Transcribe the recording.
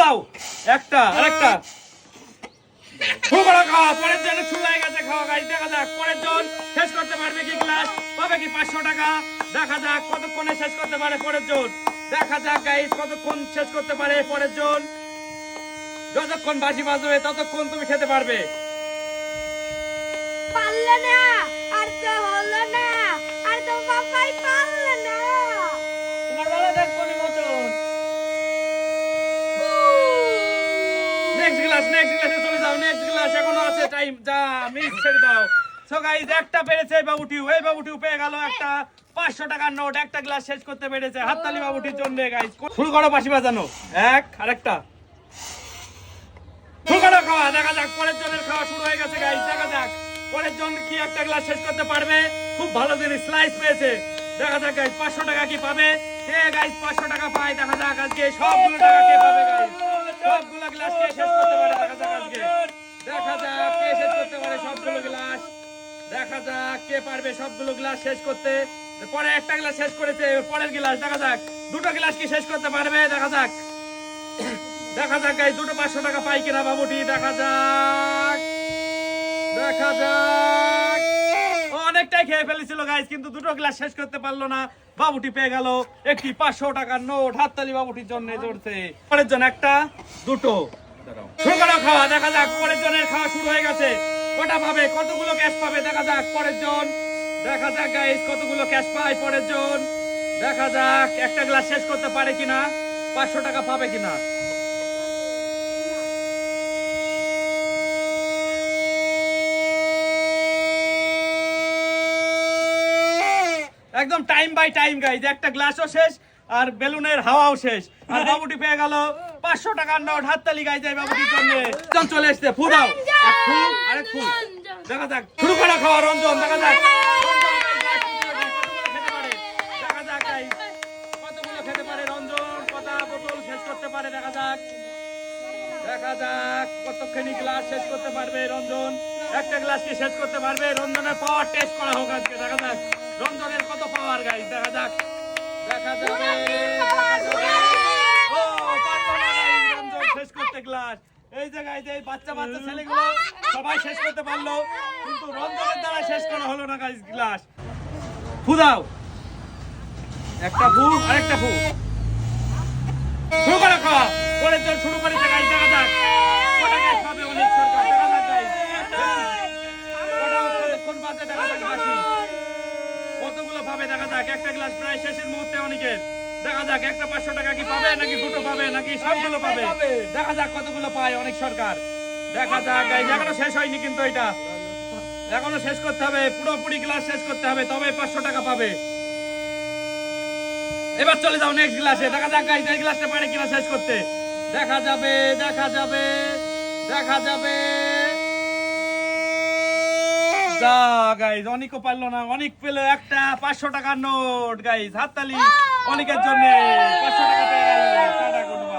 দাও। একটা আরেকটা। শুরু খাওয়া। পরের জন শুরু গেছে খাওয়া গাইজ দেখা যাক পরের জন শেষ করতে পারবে কি গ্লাস পাবে কি পাঁচশো টাকা? দেখা যাক কতক্ষণে শেষ করতে পারে পরের জন? দেখা যাক গাইজ কতক্ষণ শেষ করতে পারে পরের জন? যতক্ষণ বাজি বাজবে ততক্ষণ তুমি খেতে পারবে। পারলে না। গ্লাস নেক্সট গ্লাসে চলে যাও নেক্সট গ্লাস এখনও আছে টাইম যা মিস ছেড়ে দাও। সো গাইজ একটা পেরেছে, এই বাবুটিউ পেয়ে গেল একটা পাঁচশো টাকার নোট একটা গ্লাস শেষ করতে পেরেছে। হাততালি বাবুটির জন্য গাইজ শুরু করো, বাঁশি বাজানো। এক, আরেকটা। দেখা যাক, পরের জনের খাওয়া শুরু হয়ে গেছে গাইজ দেখা যাক। পরের জন কি একটা গ্লাস শেষ করতে পারবে? খুব ভালো জিনিস স্লাইস পেয়েছে। দেখা যাক গাইজ পাঁচশো টাকা কি পাবে? কে গাইজ পাঁচশো টাকা পায়, দেখা যাক আজকে সবগুলো টাকা কে পাবে গাইজ সবগুলো গ্লাস কে শেষ করতে পারে, দেখা যাক আজকে। দেখা যাক কে শেষ করতে পারে সবগুলো গ্লাস দেখা যাক কে পারবে সবগুলো গ্লাস শেষ করতে। পরে একটা গ্লাস শেষ করেছে পরের গ্লাস দেখা যাক। দুটো গ্লাস কি শেষ করতে পারবে, দেখা যাক। দেখা যাক গাই দুটো পাঁচশো টাকা পাই কিনা বাবুটি, দেখা যাক। দেখা যাক। অনেকটাই খেয়ে ফেলেছিল গাইজ কিন্তু দুটো গ্লাস শেষ করতে পারল না। বাবুটি পেয়ে গেল। একটি পাঁচশো টাকার নোট হাততালি বাবুটির জন্য জড়ছে। পরের জন্য একটা দুটো। শুরু করো খাওয়া দেখা যাক পরের জনের খাওয়া শুরু হয়ে গেছে। কটা পাবে কতগুলো ক্যাশ পাবে দেখা যাক পরের জন। দেখা যাক গাইস কতগুলো ক্যাশ পায় পরের জন। দেখা যাক একটা গ্লাস শেষ করতে পারে কিনা পাঁচশো টাকা পাবে কিনা। একদম টাইম বাই টাইম গাইজ একটা গ্লাসও শেষ আর বেলুনের হাওয়াও শেষ। আর বাবুটি পেয়ে গেল পাঁচশো টাকার নোট হাততালি গাইজ এই বাবুটির জন্য। রঞ্জন চলে এসছে ফু দাও। এক ফু আরেক ফু দেখা যাক। শুরু করা খাওয়া রঞ্জন দেখা যাক। খেতে পারে? রঞ্জন বোতল শেষ করতে পারে দেখা যাক। দেখা যাক কতখানি গ্লাস শেষ করতে পারবে রঞ্জন। একটা গ্লাস কি শেষ করতে পারবে? রঞ্জনের পাওয়ার টেস্ট করা হোক আজকে দেখা যাক। রঞ্জনের কত পাওয়ার গাইস? দেখা যাক। দেখা যাবে ও পারল না guys, রঞ্জন শেষ করতে গ্লাস এই যে বাচ্চা বাচ্চা ছেলেগুলো সবাই শেষ করতে পারল কিন্তু রঞ্জনের দ্বারা শেষ করা হলো না গাইস গ্লাস ফুদাও একটা ফু আরেকটা ফু। শুরু করে খাওয়া পরের জন শুরু করেছে গাইস দেখা যাক। কটা গ্যাস পাবে অনেক সরকার দেখা যাক গাইস। কটা কতক্ষণ বাজে দেখা যাক। পাবে দেখা যাক একটা গ্লাস প্রায় শেষের মুহূর্তে অনেকের। দেখা যাক একটা পাঁচশো টাকা কি পাবে নাকি দুটো পাবে নাকি সবগুলো পাবে? দেখা যাক কতগুলো পায় অনেক সরকার। দেখা যাক এখনও শেষ হয়নি কিন্তু এটা। এখনও শেষ করতে হবে পুরোপুরি গ্লাস শেষ করতে হবে তবে পাঁচশো টাকা পাবে। এবার চলে যাও নেক্সট গ্লাসে। দেখা যাক গাইস এই গ্লাসটা পারে কিনা শেষ করতে। দেখা যাবে দেখা যাবে দেখা যাবে। যা গাইস অনেকও পারল না অনেক পেল একটা পাঁচশো টাকার নোট গাইস হাততালি অনেকের জন্য পাঁচশো টাকা পেয়ে গেল